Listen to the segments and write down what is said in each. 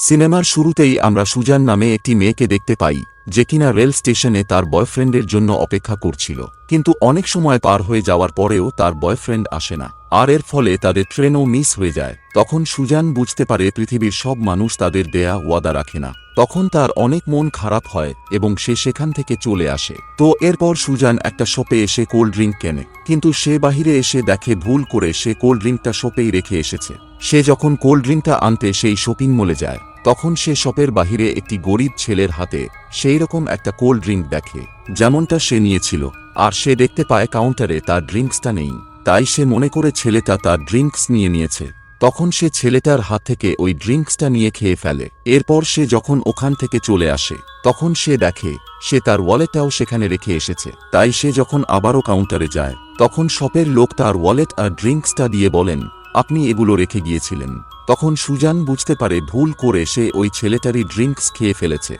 সিনেমার শুরুতেই আমরা সুজান নামে একটি মেয়েকে দেখতে পাই, যে কিনা রেল স্টেশনে তার বয়ফ্রেন্ডের জন্য অপেক্ষা করছিল। কিন্তু অনেক সময় পার হয়ে যাওয়ার পরেও তার বয়ফ্রেন্ড আসে না। আর এর ফলে তাদের ট্রেনও মিস হয়ে যায়। তখন সুজান বুঝতে পারে পৃথিবীর সব মানুষ তাদের দেয়া ওয়াদা রাখে না। তখন তার অনেক মন খারাপ হয় এবং সে সেখান থেকে চলে আসে। তো এরপর সুজান একটা শপে এসে কোল্ড ড্রিঙ্ক কেনে। কিন্তু সে বাহিরে এসে দেখে ভুল করে সে কোল্ড ড্রিঙ্কটা শপেই রেখে এসেছে। সে যখন কোল্ড ড্রিঙ্কটা আনতে সেই শপিং মলে যায়। তখন সে শপের বাহিরে একটি গরিব ছেলের হাতে সেই রকম একটা কোল্ড ড্রিঙ্ক দেখে। যেমনটা সে নিয়েছিল, আর সে দেখতে পায় কাউন্টারে তার ড্রিঙ্কসটা নেই। তাই সে মনে করে ছেলেটা তার ড্রিঙ্কস নিয়ে নিয়েছে। তখন সে ছেলেটার হাত থেকে ওই ড্রিঙ্কসটা নিয়ে খেয়ে ফেলে। এরপর সে যখন ওখান থেকে চলে আসে, তখন সে দেখে, সে তার ওয়ালেটটাও সেখানে রেখে এসেছে। তাই সে যখন আবারও কাউন্টারে যায়, তখন শপের লোক তার ওয়ালেট আর ড্রিঙ্কসটা দিয়ে বলেন, আপনি এগুলো রেখে গিয়েছিলেন। তখন সুজান বুঝতে পারে ভুল করে সে ওই ছেলেটারই ড্রিঙ্কস খেয়ে ফেলেছে।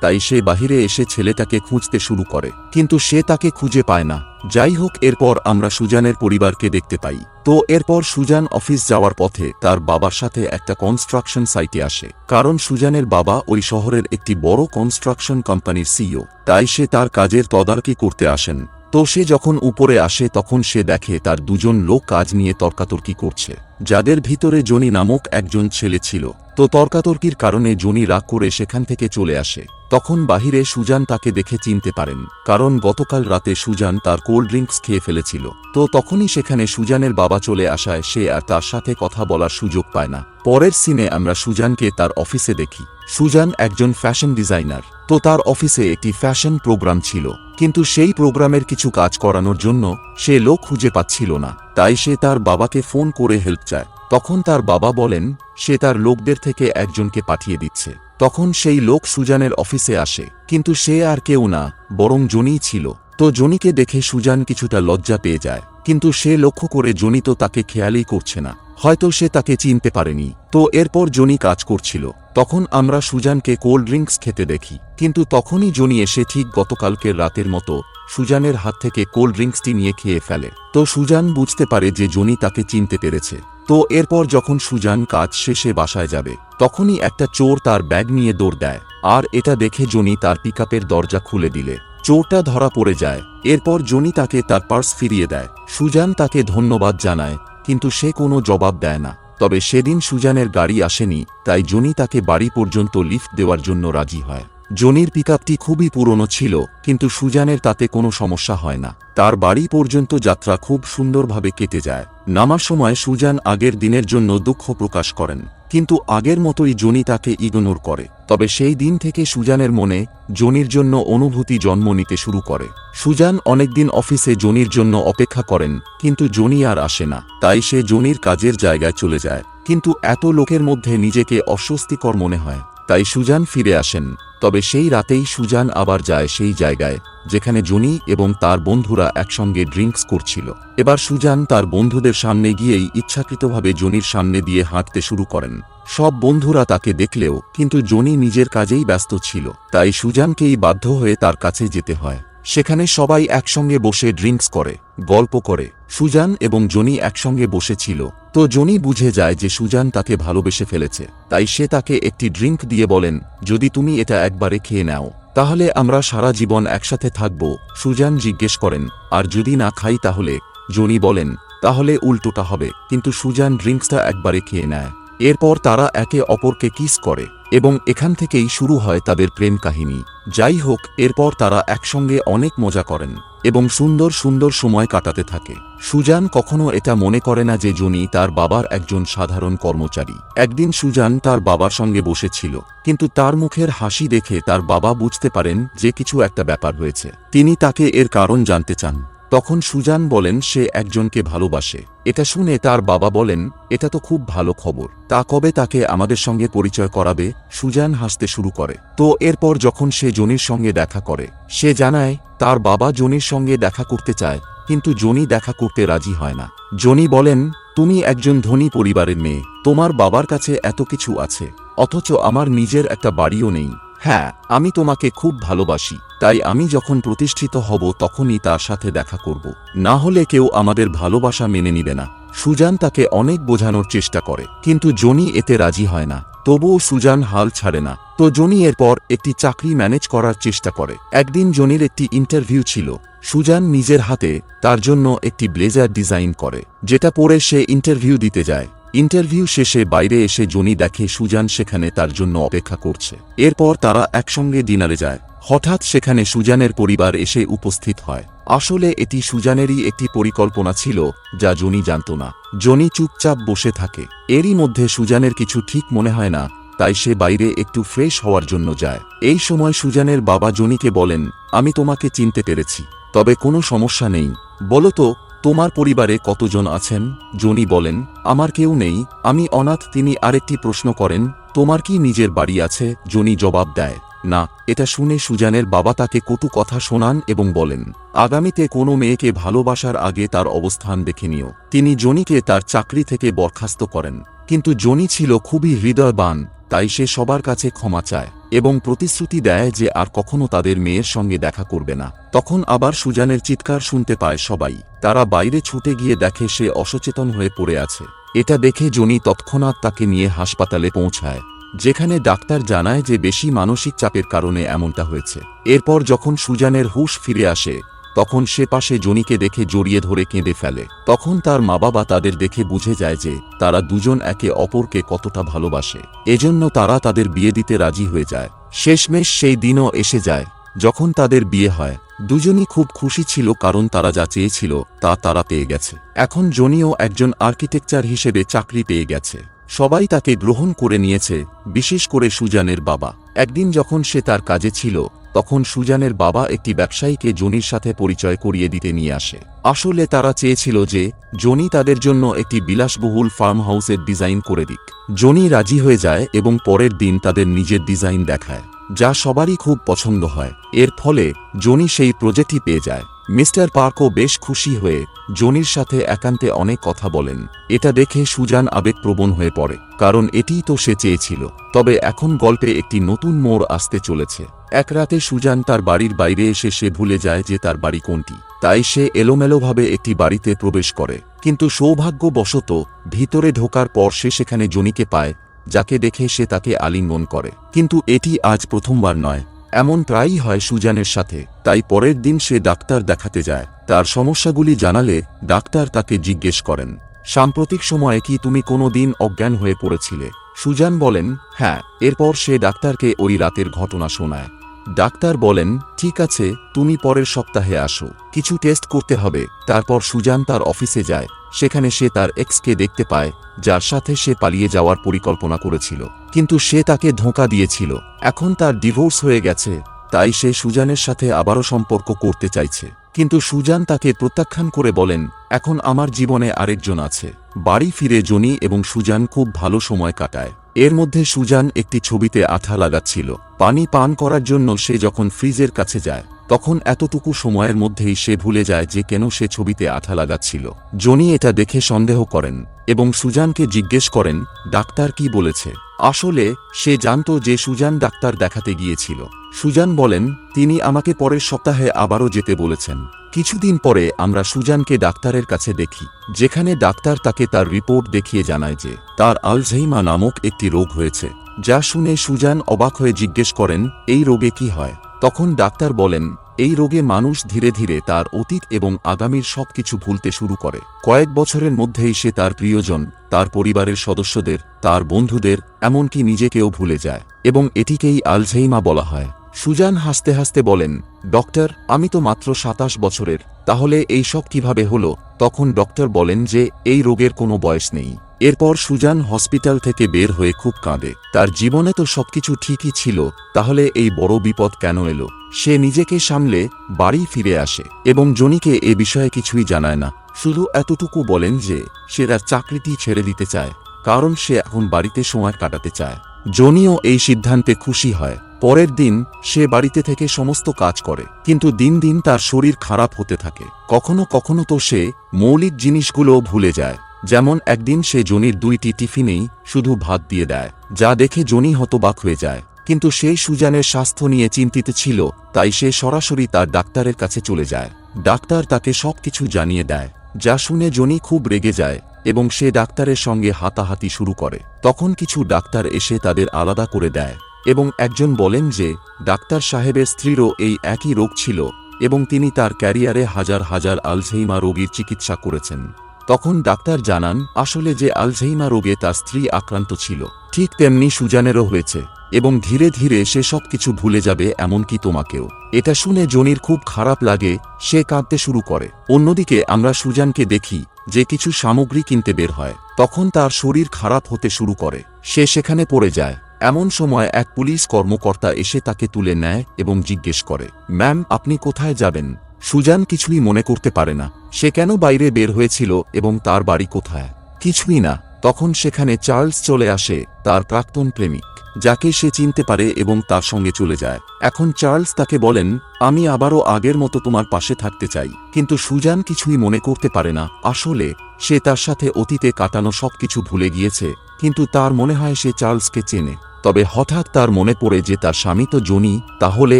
তাই সে বাহিরে এসে ছেলেটাকে খুঁজতে শুরু করে। কিন্তু সে তাকে খুঁজে পায় না। যাই হোক, এরপর আমরা সুজানের পরিবারকে দেখতে পাই। তো এরপর সুজান অফিস যাওয়ার পথে তার বাবার সাথে একটা কনস্ট্রাকশন সাইটে আসে। কারণ সুজানের বাবা ওই শহরের একটি বড় কনস্ট্রাকশন কোম্পানির সিইও তাই সে তার কাজের তদারকি করতে আসেন। তো সে যখন উপরে আসে তখন সে দেখে তার দুজন লোক কাজ নিয়ে তর্কাতর্কি করছে। যাদের ভিতরে জনি নামক একজন ছেলে ছিল, তো তর্কাতর্কির কারণে জনি রাগ করে সেখান থেকে চলে আসে। তখন বাহিরে সুজান তাকে দেখে চিনতে পারেন, কারণ গতকাল রাতে সুজান তার কোল্ড ড্রিঙ্কস খেয়ে ফেলেছিল। তো তখনই সেখানে সুজানের বাবা চলে আসায় সে আর তার সাথে কথা বলার সুযোগ পায় না। পরের সিনে আমরা সুজানকে তার অফিসে দেখি। সুজান একজন ফ্যাশন ডিজাইনার। তো তার অফিসে একটি ফ্যাশন প্রোগ্রাম ছিল। কিন্তু সেই প্রোগ্রামের কিছু কাজ করানোর জন্য সে লোক খুঁজে পাচ্ছিল না। তাই সে তার বাবাকে ফোন করে হেল্প চায়। তখন তার বাবা বলেন, সে তার লোকদের থেকে একজনকে পাঠিয়ে দিচ্ছে। তখন সেই লোক সুজানের অফিসে আসে, কিন্তু সে আর কেউ না, বরং জনিই ছিল। তো জনিকে দেখে সুজান কিছুটা লজ্জা পেয়ে যায়, কিন্তু সে লক্ষ্য করে জনি তো তাকে খেয়ালই করছে না। হয়তো সে তাকে চিনতে পারেনি। তো এরপর জনি কাজ করছিল। তখন আমরা সুজানকে কোল্ড ড্রিঙ্কস খেতে দেখি। কিন্তু তখনই জনি এসে ঠিক গতকালকের রাতের মতো সুজানের হাত থেকে কোল্ড ড্রিঙ্কসটি নিয়ে খেয়ে ফেলে। তো সুজান বুঝতে পারে যে জনি তাকে চিনতে পেরেছে। তো এরপর যখন সুজান কাজ শেষে বাসায় যাবে, তখনই একটা চোর তার ব্যাগ নিয়ে দৌড় দেয়, আর এটা দেখে জনি তার পিকআপের দরজা খুলে দিলে। চোরটা ধরা পড়ে যায়, এরপর জনি তাকে তার পার্স ফিরিয়ে দেয়। সুজান তাকে ধন্যবাদ জানায়, কিন্তু সে কোনো জবাব দেয় না। তবে সেদিন সুজানের গাড়ি আসেনি, তাই জনি তাকে বাড়ি পর্যন্ত লিফট দেওয়ার জন্য রাজি হয়। জনির পিকআপটি খুবই পুরনো ছিল, কিন্তু সুজানের তাতে কোনো সমস্যা হয় না। তার বাড়ি পর্যন্ত যাত্রা খুব সুন্দরভাবে কেটে যায়। নামার সময় সুজান আগের দিনের জন্য দুঃখ প্রকাশ করেন, কিন্তু আগের মতোই জনি তাকে ইগনোর করে। তবে সেই দিন থেকে সুজানের মনে জনির জন্য অনুভূতি জন্ম নিতে শুরু করে। সুজান অনেকদিন অফিসে জনির জন্য অপেক্ষা করেন, কিন্তু জনি আর আসে না, তাই সে জনির কাজের জায়গায় চলে যায়। কিন্তু এত লোকের মধ্যে নিজেকে অস্বস্তিকর মনে হয়। তাই সুজান ফিরে আসেন, তবে সেই রাতেই সুজান আবার যায় সেই জায়গায়, যেখানে জনি এবং তার বন্ধুরা একসঙ্গে ড্রিঙ্কস করছিল। এবার সুজান তার বন্ধুদের সামনে গিয়েই ইচ্ছাকৃতভাবে জনির সামনে দিয়ে হাঁটতে শুরু করেন। সব বন্ধুরা তাকে দেখলেও কিন্তু জনি নিজের কাজেই ব্যস্ত ছিল, তাই সুজানকেই বাধ্য হয়ে তার কাছে যেতে হয়। সেখানে সবাই একসঙ্গে বসে ড্রিঙ্কস করে, গল্প করে। সুজান এবং জনি একসঙ্গে বসেছিল। তো জনি বুঝে যায় যে সুজান তাকে ভালোবেসে ফেলেছে। তাই সে তাকে একটি ড্রিঙ্ক দিয়ে বলেন, যদি তুমি এটা একবারে খেয়ে নাও, তাহলে আমরা সারা জীবন একসাথে থাকব। সুজান জিজ্ঞেস করেন, আর যদি না খাই তাহলে? জনি বলেন, তাহলে উল্টোটা হবে। কিন্তু সুজান ড্রিঙ্কসটা একবারে খেয়ে নেয়। এরপর তারা একে অপরকে কিস করে, এবং এখান থেকেই শুরু হয় তাদের প্রেম কাহিনী। যাই হোক, এরপর তারা একসঙ্গে অনেক মজা করেন, এবং সুন্দর সুন্দর সময় কাটাতে থাকে। সুজান কখনো এটা মনে করে না যে জনি তার বাবার একজন সাধারণ কর্মচারী। একদিন সুজান তার বাবার সঙ্গে বসেছিল, কিন্তু তার মুখের হাসি দেখে তার বাবা বুঝতে পারেন যে কিছু একটা ব্যাপার হয়েছে। তিনি তাকে এর কারণ জানতে চান। তখন সুজান বলেন, সে একজনকে ভালোবাসে। এটা শুনে তার বাবা বলেন, এটা তো খুব ভালো খবর। তা কবে তাকে আমাদের সঙ্গে পরিচয় করাবে? সুজান হাসতে শুরু করে। তো এরপর যখন সে জনির সঙ্গে দেখা করে, সে জানায়, তার বাবা জনির সঙ্গে দেখা করতে চায়, কিন্তু জনি দেখা করতে রাজি হয় না। জনি বলেন, তুমি একজন ধনী পরিবারের মেয়ে। তোমার বাবার কাছে এত কিছু আছে, অথচ আমার নিজের একটা বাড়িও নেই। হ্যাঁ আমি তোমাকে খুব ভালোবাসি, তাই আমি যখন প্রতিষ্ঠিত হব তখনই তার সাথে দেখা করব। না হলে কেউ আমাদের ভালোবাসা মেনে নিবে না। সুজান তাকে অনেক বোঝানোর চেষ্টা করে, কিন্তু জনি এতে রাজি হয় না। তবুও সুজান হাল ছাড়ে না। তো জনি এরপর একটি চাকরি ম্যানেজ করার চেষ্টা করে। একদিন জনির একটি ইন্টারভিউ ছিল। সুজান নিজের হাতে তার জন্য একটি ব্লেজার ডিজাইন করে, যেটা পরে সে ইন্টারভিউ দিতে যায়। ইন্টারভিউ শেষে বাইরে এসে জনি দেখে সুজান সেখানে তার জন্য অপেক্ষা করছে। এরপর তারা একসঙ্গে ডিনারে যায়। হঠাৎ সেখানে সুজানের পরিবার এসে উপস্থিত হয়। আসলে এটি সুজানেরই একটি পরিকল্পনা ছিল, যা জনি জানত না। জনি চুপচাপ বসে থাকে। এরই মধ্যে সুজানের কিছু ঠিক মনে হয় না, তাই সে বাইরে একটু ফ্রেশ হওয়ার জন্য যায়। এই সময় সুজানের বাবা জনিকে বলেন, আমি তোমাকে চিনতে পেরেছি, তবে কোনো সমস্যা নেই। বলো তো তোমার পরিবারে কতজন আছেন? জনি বলেন, আমার কেউ নেই। আমি অনাথ, তিনি আরেকটি প্রশ্ন করেন, তোমার কি নিজের বাড়ি আছে? জনি জবাব দেয়, না, এটা শুনে সুজানের বাবা তাকে কটু কথা শোনান এবং বলেন, আগামীতে কোনো মেয়েকে ভালোবাসার আগে তার অবস্থান দেখে নিও। তিনি জনিকে তার চাকরি থেকে বরখাস্ত করেন। কিন্তু জনি ছিল খুবই হৃদয়বান, তাই সে সবার কাছে ক্ষমা চায়। এবং প্রতিশ্রুতি দেয় যে আর কখনো তাদের মেয়ের সঙ্গে দেখা করবে না। তখন আবার সুজানের চিৎকার শুনতে পায় সবাই। তারা বাইরে ছুটে গিয়ে দেখে সে অসচেতন হয়ে পড়ে আছে। এটা দেখে জনি তৎক্ষণাৎ তাকে নিয়ে হাসপাতালে পৌঁছায়, যেখানে ডাক্তার জানায় যে বেশি মানসিক চাপের কারণে এমনটা হয়েছে। এরপর যখন সুজানের হুশ ফিরে আসে তখন সে পাশে জনিকে দেখে জড়িয়ে ধরে কেঁদে ফেলে। তখন তার মা বাবা তাদের দেখে বুঝে যায় যে, তারা দুজন একে অপরকে কতটা ভালোবাসে। এজন্য তারা তাদের বিয়ে দিতে রাজি হয়ে যায়। শেষমেশ সেই দিনও এসে যায়, যখন তাদের বিয়ে হয়। দুজনই খুব খুশি ছিল কারণ তারা যা চেয়েছিল, তা তারা পেয়ে গেছে। এখন জনিও একজন আর্কিটেকচার হিসেবে চাকরি পেয়ে গেছে। সবাই তাকে গ্রহণ করে নিয়েছে, বিশেষ করে সুজানের বাবা। একদিন যখন সে তার কাজে ছিল, তখন সুজানের বাবা একটি ব্যবসায়ীকে জনির সাথে পরিচয় করিয়ে দিতে নিয়ে আসে। আসলে তারা চেয়েছিল যে, জনি তাদের জন্য একটি বিলাসবহুল ফার্ম হাউসের ডিজাইন করে দিক। জনি রাজি হয়ে যায় এবং পরের দিন তাদের নিজের ডিজাইন দেখায়, যা সবারই খুব পছন্দ হয়। এর ফলে জনি সেই প্রজেক্টই পেয়ে যায়। মিস্টার পার্কও বেশ খুশি হয়ে জনির সাথে একান্তে অনেক কথা বলেন। এটা দেখে সুজান আবেগপ্রবণ হয়ে পড়ে, কারণ এটিই তো সে চেয়েছিল। তবে এখন গল্পে একটি নতুন মোড় আসতে চলেছে। এক রাতে সুজান তার বাড়ির বাইরে এসে সে ভুলে যায় যে তার বাড়ি কোনটি। তাই সে এলোমেলোভাবে একটি বাড়িতে প্রবেশ করে। কিন্তু সৌভাগ্যবশত ভিতরে ঢোকার পর সে সেখানে জনিকে পায়, যাকে দেখে সে তাকে আলিঙ্গন করে। কিন্তু এটি আজ প্রথমবার নয়। এমন প্রায়ই হয় সুজানের সাথে, তাই পরের দিন সে ডাক্তার দেখাতে যায়। তার সমস্যাগুলি জানালে ডাক্তার তাকে জিজ্ঞেস করেন, সাম্প্রতিক সময়ে কি তুমি কোনো দিন অজ্ঞান হয়ে পড়েছিলে? সুজান বলেন হ্যাঁ এরপর সে ডাক্তারকে ওই রাতের ঘটনা শোনায়। ডাক্তার বলেন, ঠিক আছে, তুমি পরের সপ্তাহে আসো, কিছু টেস্ট করতে হবে। তারপর সুজান তার অফিসে যায়। সেখানে সে তার এক্সকে দেখতে পায়, যার সাথে সে পালিয়ে যাওয়ার পরিকল্পনা করেছিল। কিন্তু সে তাকে ধোঁকা দিয়েছিল। এখন তার ডিভোর্স হয়ে গেছে, তাই সে সুজানের সাথে আবারও সম্পর্ক করতে চাইছে। কিন্তু সুজান তাকে প্রত্যাখ্যান করে বলেন, এখন আমার জীবনে আরেকজন আছে। বাড়ি ফিরে জনি এবং সুজান খুব ভালো সময় কাটায়। এর মধ্যে সুজান একটি ছবিতে আঠা লাগাচ্ছিল। পানি পান করার জন্য সে যখন ফ্রিজের কাছে যায় তখন এতটুকু সময়ের মধ্যেই সে ভুলে যায় যে কেন সে ছবিতে আঠা লাগাচ্ছিল। জনি এটা দেখে সন্দেহ করেন এবং সুজানকে জিজ্ঞেস করেন, ডাক্তার কি বলেছে? আসলে, সে জানত যে সুজান ডাক্তার দেখাতে গিয়েছিল। সুজান বলেন, তিনি আমাকে পরের সপ্তাহে আবারও যেতে বলেছেন। কিছুদিন পরে আমরা সুজানকে ডাক্তারের কাছে দেখি, যেখানে ডাক্তার তাকে তার রিপোর্ট দেখিয়ে জানায় যে তার আলঝেইমা নামক একটি রোগ হয়েছে, যা শুনে সুজান অবাক হয়ে জিজ্ঞেস করেন, এই রোগে কি হয়? তখন ডাক্তার বলেন, এই রোগে মানুষ ধীরে ধীরে তার অতীত এবং আগামীর সবকিছু ভুলতে শুরু করে। কয়েক বছরের মধ্যেই সে তার প্রিয়জন, তার পরিবারের সদস্যদের, তার বন্ধুদের, এমনকি নিজেকেও ভুলে যায় এবং এটিকেই আলঝেইমা বলা হয়। সুজান হাসতে হাসতে বলেন, ডক্টর, আমি তো মাত্র সাতাশ বছরের, তাহলে এই সব কীভাবে হলো? তখন ডক্টর বলেন যে, এই রোগের কোনো বয়স নেই। এরপর সুজান হসপিটাল থেকে বের হয়ে খুব কাঁদে। তার জীবনে তো সবকিছু ঠিকই ছিল, তাহলে এই বড় বিপদ কেন এলো? সে নিজেকে সামলে বাড়ি ফিরে আসে এবং জনিকে এ বিষয়ে কিছুই জানায় না। শুধু এতটুকু বলেন যে, সে তার চাকরিটি ছেড়ে দিতে চায়, কারণ সে এখন বাড়িতে সময় কাটাতে চায়। জনিও এই সিদ্ধান্তে খুশি হয়। পরের দিন সে বাড়িতে থেকে সমস্ত কাজ করে, কিন্তু দিন দিন তার শরীর খারাপ হতে থাকে। কখনো কখনো তো সে মৌলিক জিনিসগুলো ভুলে যায়। যেমন একদিন সে জনির দুইটি টিফিনেই শুধু ভাত দিয়ে দেয়, যা দেখে জনি হতবাক হয়ে যায়। কিন্তু সেই সুজানের স্বাস্থ্য নিয়ে চিন্তিত ছিল, তাই সে সরাসরি তার ডাক্তারের কাছে চলে যায়। ডাক্তার তাকে সবকিছু জানিয়ে দেয়, যা শুনে জনি খুব রেগে যায় এবং সে ডাক্তারের সঙ্গে হাতাহাতি শুরু করে। তখন কিছু ডাক্তার এসে তাদের আলাদা করে দেয় এবং একজন বলেন যে, ডাক্তার সাহেবের স্ত্রীরও এই একই রোগ ছিল এবং তিনি তার ক্যারিয়ারে হাজার হাজার আলঝেইমা রোগীর চিকিৎসা করেছেন। তখন ডাক্তার জানান, আসলে যে আলঝেইমা রোগে তার স্ত্রী আক্রান্ত ছিল, ঠিক তেমনি সুজানেরও হয়েছে, এবং ধীরে ধীরে সে সব কিছু ভুলে যাবে এমনকি তোমাকেও। এটা শুনে জনির খুব খারাপ লাগে, সে কাঁদতে শুরু করে। অন্যদিকে আমরা সুজানকে দেখি, যে কিছু সামগ্রী কিনতে বের হয়, তখন তার শরীর খারাপ হতে শুরু করে, সে সেখানে পড়ে যায়। এমন সময় এক পুলিশ কর্মকর্তা এসে তাকে তুলে নেয় এবং জিজ্ঞেস করে, ম্যাম, আপনি কোথায় যাবেন? সুজান কিছুই মনে করতে পারে না। সে কেন বাইরে বের হয়েছিল এবং তার বাড়ি কোথায়? কিছুই না। তখন সেখানে চার্লস চলে আসে, তার প্রাক্তন প্রেমিক, যাকে সে চিনতে পারে এবং তার সঙ্গে চলে যায়। এখন চার্লস তাকে বলেন, আমি আবারও আগের মতো তোমার পাশে থাকতে চাই। কিন্তু সুজান কিছুই মনে করতে পারে না। আসলে, সে তার সাথে অতীতে কাটানো সবকিছু ভুলে গিয়েছে, কিন্তু তার মনে হয় সে চার্লসকে চেনে। তবে হঠাৎ তার মনে পড়ে যে তার স্বামী তো জনি, তাহলে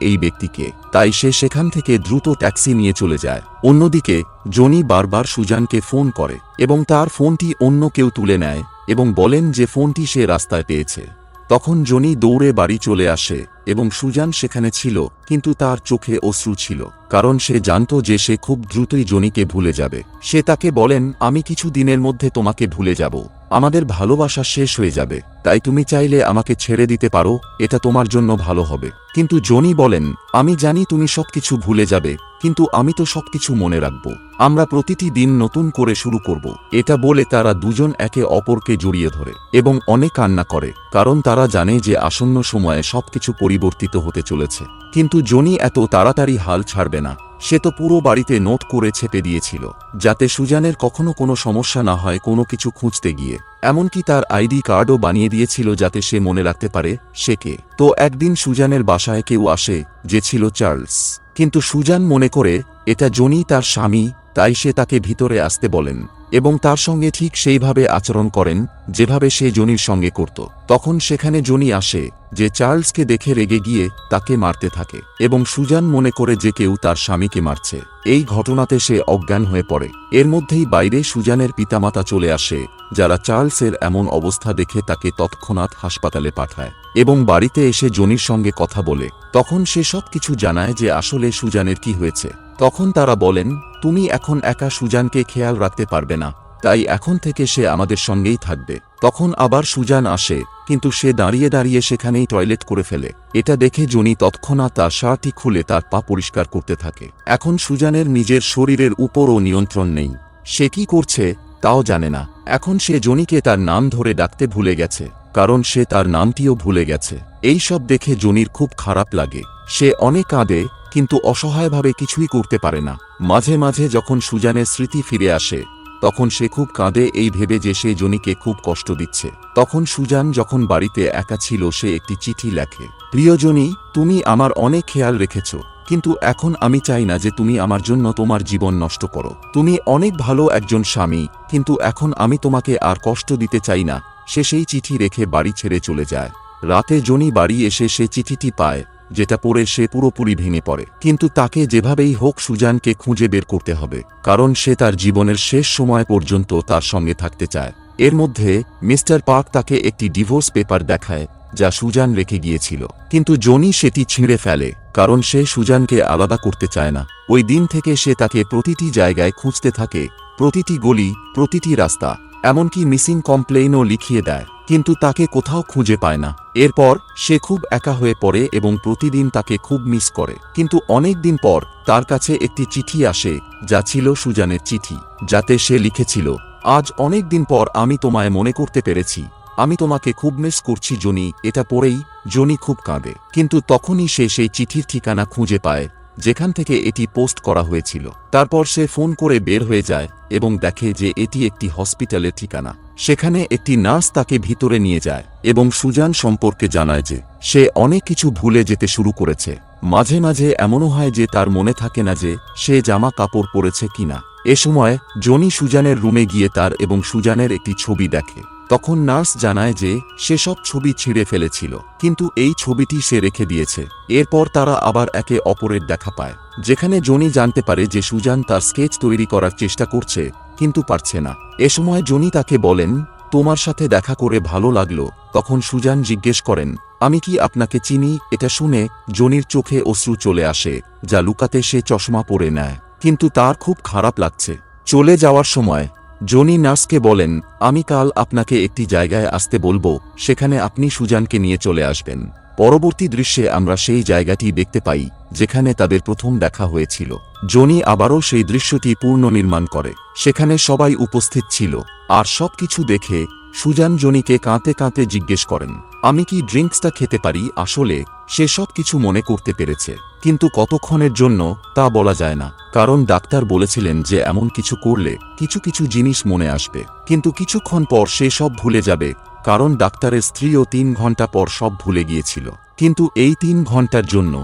এই ব্যক্তিকে। তাই সে সেখান থেকে দ্রুত ট্যাক্সি নিয়ে চলে যায়। অন্যদিকে, জনি বারবার সুজানকে ফোন করে এবং তার ফোনটি অন্য কেউ তুলে নেয় এবং বলেন যে ফোনটি সে রাস্তায় পেয়েছে। তখন জনি দৌড়ে বাড়ি চলে আসে এবং সুজান সেখানে ছিল, কিন্তু তার চোখে অশ্রু ছিল। কারণ সে জানত যে সে খুব দ্রুতই জনিকে ভুলে যাবে। সে তাকে বলেন, আমি কিছু দিনের মধ্যে তোমাকে ভুলে যাব। আমাদের ভালোবাসা শেষ হয়ে যাবে। তাই তুমি চাইলে আমাকে ছেড়ে দিতে পারো, এটা তোমার জন্য ভালো হবে। কিন্তু জনি বলেন, আমি জানি তুমি সবকিছু ভুলে যাবে, কিন্তু আমি তো সবকিছু মনে রাখব। আমরা প্রতিটি দিন নতুন করে শুরু করব। এটা বলে তারা দুজন একে অপরকে জড়িয়ে ধরে এবং অনেক কান্না করে, কারণ তারা জানে যে আসন্ন সময়ে সবকিছু পরিবর্তিত হতে চলেছে। কিন্তু জনি এত তাড়াতাড়ি হাল ছাড়বে না। সে তো পুরো বাড়িতে নোট করে ছেপে দিয়েছিল, যাতে সুজানের কখনো কোনো সমস্যা না হয় কোনো কিছু খুঁজতে গিয়ে। এমনকি তার আইডি কার্ডও বানিয়ে দিয়েছিল যাতে সে মনে রাখতে পারে সে কে। তো একদিন সুজানের বাসায় কেউ আসে, যে ছিল চার্লস। কিন্তু সুজান মনে করে, এটা জনি তার স্বামী, তাই সে তাকে ভিতরে আসতে বলেন। এবং তার সঙ্গে ঠিক সেইভাবে আচরণ করেন, যেভাবে সে জনির সঙ্গে করত। তখন সেখানে জনি আসে, যে চার্লসকে দেখে রেগে গিয়ে তাকে মারতে থাকে এবং সুজান মনে করে যে কেউ তার স্বামীকে মারছে। এই ঘটনাতে সে অজ্ঞান হয়ে পড়ে। এর মধ্যেই বাইরে সুজানের পিতামাতা চলে আসে, যারা চার্লসের এমন অবস্থা দেখে তাকে তৎক্ষণাৎ হাসপাতালে পাঠায় এবং বাড়িতে এসে জনির সঙ্গে কথা বলে। তখন সে সব কিছু জানায় যে আসলে সুজানের কি হয়েছে। তখন তারা বলেন তুমি এখন একা সুজানকে খেয়াল রাখতে পারবে না, তাই এখন থেকে সে আমাদের সঙ্গেই থাকবে। তখন আবার সুজান আসে, কিন্তু সে দাঁড়িয়ে দাঁড়িয়ে সেখানেই টয়লেট করে ফেলে। এটা দেখে জনি তৎক্ষণাৎ তার শার্টটি খুলে তার পা পরিষ্কার করতে থাকে। এখন সুজানের নিজের শরীরের উপরও নিয়ন্ত্রণ নেই। সে কি করছে, তাও জানে না। এখন সে জনিকে তার নাম ধরে ডাকতে ভুলে গেছে, কারণ সে তার নামটিও ভুলে গেছে। এই সব দেখে জনির খুব খারাপ লাগে। সে অনেক কাঁদে কিন্তু অসহায়ভাবে কিছুই করতে পারে না। মাঝে মাঝে যখন সুজানের স্মৃতি ফিরে আসে, তখন সে খুব কাঁদে এই ভেবে যে সে জনিকে খুব কষ্ট দিচ্ছে। তখন সুজান যখন বাড়িতে একা ছিল, সে একটি চিঠি লেখে প্রিয়জনী তুমি আমার অনেক খেয়াল রেখেছ, কিন্তু এখন আমি চাই না যে তুমি আমার জন্য তোমার জীবন নষ্ট করো। তুমি অনেক ভালো একজন স্বামী, কিন্তু এখন আমি তোমাকে আর কষ্ট দিতে চাই না। সে সেই চিঠি রেখে বাড়ি ছেড়ে চলে যায়। রাতে জনি বাড়ি এসে সে চিঠিটি পায় যেটা পড়ে সে পুরোপুরি ভেঙে পড়ে। কিন্তু তাকে যেভাবেই হোক সুজানকে খুঁজে বের করতে হবে, কারণ সে তার জীবনের শেষ সময় পর্যন্ত তার সঙ্গে থাকতে চায়। এর মধ্যে মিস্টার পার্ক তাকে একটি ডিভোর্স পেপার দেখায়, যা সুজান রেখে গিয়েছিল। কিন্তু জনি সেটি ছিঁড়ে ফেলে, কারণ সে সুজানকে আলাদা করতে চায় না। ওই দিন থেকে সে তাকে প্রতিটি জায়গায় খুঁজতে থাকে, প্রতিটি গলি, প্রতিটি রাস্তা। এমনকি মিসিং কমপ্লেইনও লিখিয়ে দেয়, কিন্তু তাকে কোথাও খুঁজে পায় না। এরপর, সে খুব একা হয়ে পড়ে এবং প্রতিদিন তাকে খুব মিস করে। কিন্তু অনেক দিন পর, তার কাছে একটি চিঠি আসে, যা ছিল সুজানের চিঠি, যাতে সে লিখেছিল, আজ অনেক দিন পর আমি তোমায় মনে করতে পেরেছি। আমি তোমাকে খুব মিস করছি, জনি। এটা পড়েই জনি খুব কাঁদে। কিন্তু তখনই সে সেই চিঠির ঠিকানা খুঁজে পায় যেখান থেকে এটি পোস্ট করা হয়েছিল। তারপর সে ফোন করে বের হয়ে যায় এবং দেখে যে এটি একটি হসপিটালের ঠিকানা। সেখানে একটি নার্স তাকে ভিতরে নিয়ে যায় এবং সুজান সম্পর্কে জানায় যে সে অনেক কিছু ভুলে যেতে শুরু করেছে। মাঝে মাঝে এমনও হয় যে তার মনে থাকে না যে সে জামা কাপড় পরেছে কিনা। এ সময় জনি সুজানের রুমে গিয়ে তার এবং সুজানের একটি ছবি দেখে। তখন নার্স জানায় যে, সেসব ছবি ছিঁড়ে ফেলেছিল, কিন্তু এই ছবিটি সে রেখে দিয়েছে। এরপর তারা আবার একে অপরের দেখা পায়, যেখানে জনি জানতে পারে যে সুজান তার স্কেচ তৈরি করার চেষ্টা করছে, কিন্তু পারছে না। এ সময় জনি তাকে বলেন, তোমার সাথে দেখা করে ভালো লাগল। তখন সুজান জিজ্ঞেস করেন, আমি কি আপনাকে চিনি? এটা শুনে জনির চোখে অশ্রু চলে আসে, যা লুকাতে সে চশমা পরে নেয়, কিন্তু তার খুব খারাপ লাগছে। চলে যাওয়ার সময় জনি নার্সকে বলেন, আমি কাল আপনাকে একটি জায়গায় আসতে বলব, সেখানে আপনি সুজানকে নিয়ে চলে আসবেন। পরবর্তী দৃশ্যে আমরা সেই জায়গাটি দেখতে পাই, যেখানে তাদের প্রথম দেখা হয়েছিল। জনি আবারও সেই দৃশ্যটি পুনর্নির্মাণ করে। সেখানে সবাই উপস্থিত ছিল। আর সবকিছু দেখে সুজান জনিকে কাঁতে কাঁতে জিজ্ঞেস করেন, আমি কি ড্রিঙ্কসটা খেতে পারি আসলে? সে সব কিছু মনে করতে পেরেছে, কিন্তু কতক্ষণের জন্য তা বলা যায় না, কারণ ডাক্তার বলেছিলেন যে এমন কিছু করলে কিছু কিছু জিনিস মনে আসবে, কিন্তু কিছুক্ষণ পর সে সব ভুলে যাবে, কারণ ডাক্তারের স্ত্রীও তিন ঘণ্টা পর সব ভুলে গিয়েছিল। কিন্তু এই তিন ঘণ্টার জন্য,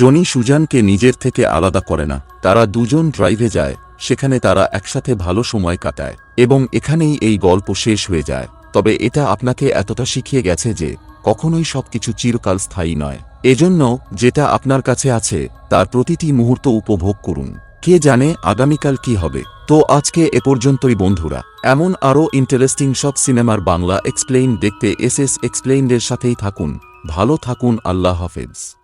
জনি সুজানকে নিজের থেকে আলাদা করে না, তারা দুজন ড্রাইভে যায়, সেখানে তারা একসাথে ভালো সময় কাটায়, এবং এখানেই এই গল্প শেষ হয়ে যায়। তবে এটা আপনাকে এতটা শিখিয়ে গেছে যে, কখনোই সবকিছু চিরকাল স্থায়ী নয়। এজন্য যেটা আপনার কাছে আছে, তার প্রতিটি মুহূর্ত উপভোগ করুন। কে জানে আগামীকাল কি হবে? তো আজকে এ পর্যন্তই বন্ধুরা। এমন আরও ইন্টারেস্টিং সব সিনেমার বাংলা এক্সপ্লেইন দেখতে এস এস এক্সপ্লেইনদের সাথেই থাকুন। ভালো থাকুন, আল্লাহ হাফেজ।